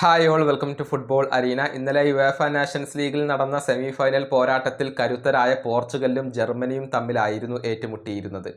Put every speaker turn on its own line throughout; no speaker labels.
Hi all welcome to football arena ഇന്നലെ UEFA nations ലീഗിൽ നടന്ന സെമി ഫൈനൽ പോരാട്ടത്തിൽ കരുത്തരായ പോർച്ചുഗലും ജർമ്മനിയും തമ്മിലായിരുന്നു ഏറ്റുമുട്ടിയിരുന്നത്.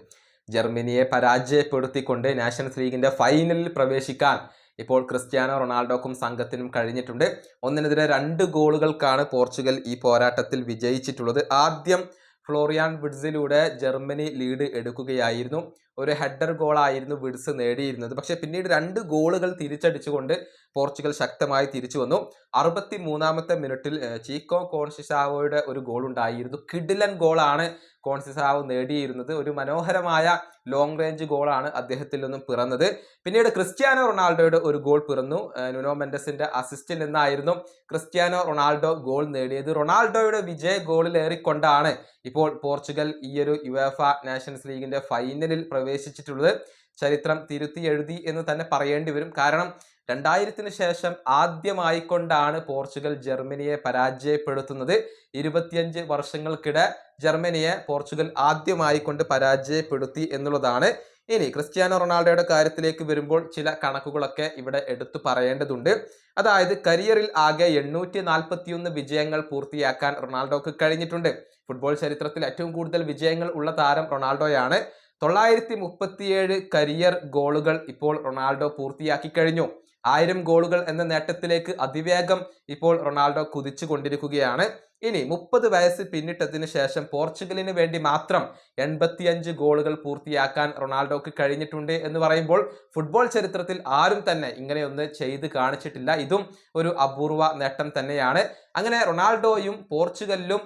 ജർമ്മനിയെ പരാജയപ്പെടുത്തിക്കൊണ്ട് നാഷൻസ് ലീഗിന്റെ ഫൈനലിൽ പ്രവേശിക്കാൻ ഇപ്പോൾ ക്രിസ്ത്യാനോ റൊണാൾഡോക്കും സംഘത്തിനും കഴിഞ്ഞിട്ടുണ്ട്. ഒന്നിനെതിരെ രണ്ട് ഗോളുകൾക്കാണ് പോർച്ചുഗൽ ഈ പോരാട്ടത്തിൽ വിജയിച്ചിട്ടുള്ളത്. ആദ്യം ഫ്ലോറിയാൻ വിഡ്സിലൂടെ ജർമ്മനി ലീഡ് എടുക്കുകയായിരുന്നു. ഒരു ഹെഡർ ഗോളായിരുന്നു വിഡ്സ് നേടിയിരുന്നത്. പക്ഷേ പിന്നീട് രണ്ട് ഗോളുകൾ തിരിച്ചടിച്ചുകൊണ്ട് പോർച്ചുഗൽ ശക്തമായി തിരിച്ചു വന്നു. അറുപത്തി മൂന്നാമത്തെ മിനിറ്റിൽ ചീക്കോ കോൺസിസാവോയുടെ ഒരു ഗോൾ ഉണ്ടായിരുന്നു കിഡിലൻ ഗോളാണ് കോൺസിസാവോ നേടിയിരുന്നത്. ഒരു മനോഹരമായ ലോങ് റേഞ്ച് ഗോളാണ് അദ്ദേഹത്തിൽ നിന്നും പിറന്നത്. പിന്നീട് ക്രിസ്ത്യാനോ റൊണാൾഡോയുടെ ഒരു ഗോൾ പിറന്നു. നുനോ മെൻഡസിന്റെ അസിസ്റ്റിൽ നിന്നായിരുന്നു ക്രിസ്ത്യാനോ റൊണാൾഡോ ഗോൾ നേടിയത്. റൊണാൾഡോയുടെ വിജയ ഗോളിലേറിക്കൊണ്ടാണ് ഇപ്പോൾ പോർച്ചുഗൽ ഈ ഒരു യുവേഫ നാഷൻസ് ലീഗിന്റെ ഫൈനലിൽ പ്രവേശിച്ചിട്ടുള്ളത് ചരിത്രം തിരുത്തി എഴുതി എന്ന് തന്നെ പറയേണ്ടി വരും. കാരണം രണ്ടായിരത്തിന് ശേഷം ആദ്യമായിക്കൊണ്ടാണ് പോർച്ചുഗൽ ജർമ്മനിയെ പരാജയപ്പെടുത്തുന്നത്. ഇരുപത്തിയഞ്ച് വർഷങ്ങൾക്കിടെ ജർമ്മനിയെ പോർച്ചുഗൽ ആദ്യമായിക്കൊണ്ട് പരാജയപ്പെടുത്തി എന്നുള്ളതാണ് ഇനി ക്രിസ്ത്യാനോ റൊണാൾഡോയുടെ കാര്യത്തിലേക്ക് വരുമ്പോൾ ചില കണക്കുകളൊക്കെ ഇവിടെ എടുത്തു പറയേണ്ടതുണ്ട്. അതായത് കരിയറിൽ ആകെ എണ്ണൂറ്റി നാൽപ്പത്തിയൊന്ന് വിജയങ്ങൾ പൂർത്തിയാക്കാൻ റൊണാൾഡോക്ക് കഴിഞ്ഞിട്ടുണ്ട്. ഫുട്ബോൾ ചരിത്രത്തിൽ ഏറ്റവും കൂടുതൽ വിജയങ്ങൾ ഉള്ള താരം റൊണാൾഡോയാണ്. തൊള്ളായിരത്തി മുപ്പത്തിയേഴ് കരിയർ ഗോളുകൾ ഇപ്പോൾ റൊണാൾഡോ പൂർത്തിയാക്കി കഴിഞ്ഞു. ആയിരം ഗോളുകൾ എന്ന നേട്ടത്തിലേക്ക് അതിവേഗം ഇപ്പോൾ റൊണാൾഡോ കുതിച്ചു കൊണ്ടിരിക്കുകയാണ് ഇനി മുപ്പത് വയസ്സ് പിന്നിട്ടതിന് ശേഷം പോർച്ചുഗലിന് വേണ്ടി മാത്രം എൺപത്തിയഞ്ച് ഗോളുകൾ പൂർത്തിയാക്കാൻ റൊണാൾഡോക്ക് കഴിഞ്ഞിട്ടുണ്ട് എന്ന് പറയുമ്പോൾ ഫുട്ബോൾ ചരിത്രത്തിൽ ആരും തന്നെ ഇങ്ങനെയൊന്ന് ചെയ്ത് കാണിച്ചിട്ടില്ല. ഇതും ഒരു അപൂർവ നേട്ടം തന്നെയാണ്. അങ്ങനെ റൊണാൾഡോയും പോർച്ചുഗലും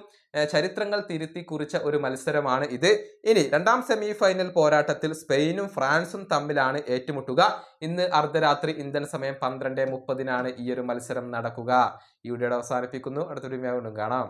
ചരിത്രങ്ങൾ തിരുത്തി കുറിച്ച ഒരു മത്സരമാണ് ഇത്. ഇനി രണ്ടാം സെമി ഫൈനൽ പോരാട്ടത്തിൽ സ്പെയിനും ഫ്രാൻസും തമ്മിലാണ് ഏറ്റുമുട്ടുക. ഇന്ന് അർദ്ധരാത്രി ഇന്ത്യൻ സമയം പന്ത്രണ്ട് മുപ്പതിനാണ് ഈ ഒരു മത്സരം നടക്കുക. ഈ വീഡിയോ അവസാനിപ്പിക്കുന്നു. അടുത്തൊരു കാണാം.